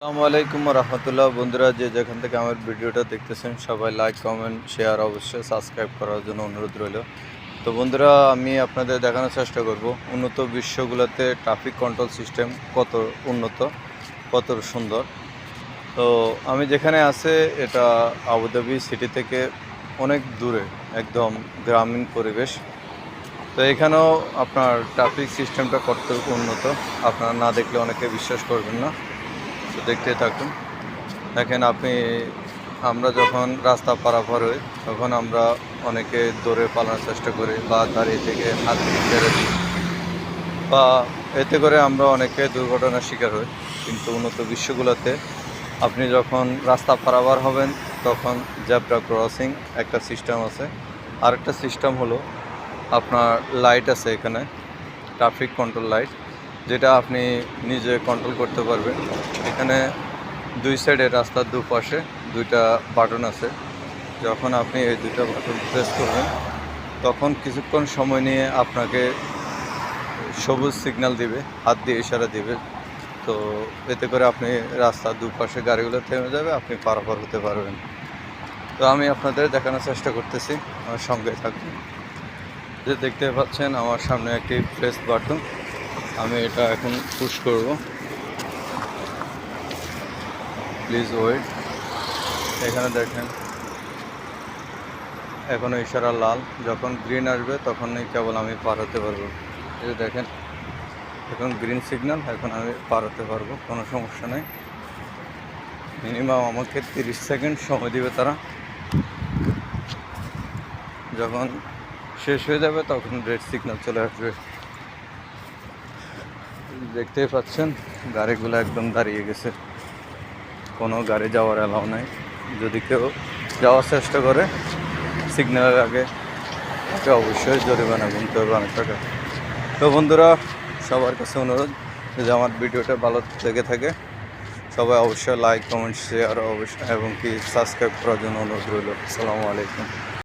আসসালামু আলাইকুম রহমতুল্লাহ। বন্ধুরা, যে যেখান থেকে আমার ভিডিওটা দেখতেছেন, সবাই লাইক, কমেন্ট, শেয়ার অবশ্যই সাবস্ক্রাইব করার জন্য অনুরোধ রইল। তো বন্ধুরা, আমি আপনাদের দেখানোর চেষ্টা করব, উন্নত বিশ্বগুলোতে ট্রাফিক কন্ট্রোল সিস্টেম কত উন্নত, কত সুন্দর। তো আমি যেখানে আছে, এটা আবুধাবি সিটি থেকে অনেক দূরে, একদম গ্রামীণ পরিবেশ। তো এখানেও আপনার ট্রাফিক সিস্টেমটা কত উন্নত, আপনারা না দেখলে অনেকে বিশ্বাস করবেন না। তো দেখতে থাকুন। দেখেন আপনি, আমরা যখন রাস্তা পারাপার হই, তখন আমরা অনেকে দৌড়ে পালানোর চেষ্টা করি বা দাঁড়িয়ে থেকে হাত ছেড়ে দিই। বা এতে করে আমরা অনেকে দুর্ঘটনার শিকার হই। কিন্তু উন্নত বিশ্বগুলোতে আপনি যখন রাস্তা পারাবার হবেন, তখন জ্যাবরা ক্রসিং একটা সিস্টেম আছে। আরেকটা সিস্টেম হলো, আপনার লাইট আছে এখানে, ট্রাফিক কন্ট্রোল লাইট। যেটা আপনি নিজে কন্ট্রোল করতে পারবেন। এখানে দুই সাইডে রাস্তার দুপাশে দুইটা বাটন আছে। যখন আপনি এই দুইটা বাটন প্রেস করবেন, তখন কিছুক্ষণ সময় নিয়ে আপনাকে সবুজ সিগন্যাল দিবে, হাত দিয়ে ইশারা দিবে। তো এতে করে আপনি রাস্তার দুপাশে গাড়িগুলো থেমে যাবে, আপনি পারাপার হতে পারবেন। তো আমি আপনাদের দেখানোর চেষ্টা করতেছি। আমার সঙ্গে থাকুন যে দেখতে পাচ্ছেন, আমার সামনে একটি প্রেস বাটন আমি এটা এখন পুশ করব। প্লিজ ওয়েট এখানে দেখেন এখনও ইশারা লাল। যখন গ্রিন আসবে, তখনই কেবল আমি পার হতে পারব। এই দেখেন, এখন গ্রিন সিগন্যাল এখন আমি পার হতে পারব, কোনো সমস্যা নেই। মিনিমাম আমাকে তিরিশ সেকেন্ড সময় দিবে তারা। যখন শেষ হয়ে যাবে, তখন রেড সিগন্যাল চলে আসবে। দেখতেই পাচ্ছেন, গাড়িগুলো একদম দাঁড়িয়ে গেছে। কোনো গাড়ি যাওয়ার অ্যালাউ নাই। যদি কেউ যাওয়ার চেষ্টা করে, সিগন্যালের আগে, তাকে অবশ্যই জরিমানা গুনতে হবে অনেক টাকা। তো বন্ধুরা, সবার কাছে অনুরোধ যদি আমার ভিডিওটা ভালো লেগে থাকে, সবাই অবশ্যই লাইক কমেন্ট শেয়ার অবশ্যই এবং কি সাবস্ক্রাইব করার জন্য অনুরোধ রইল। আসসালামু আলাইকুম।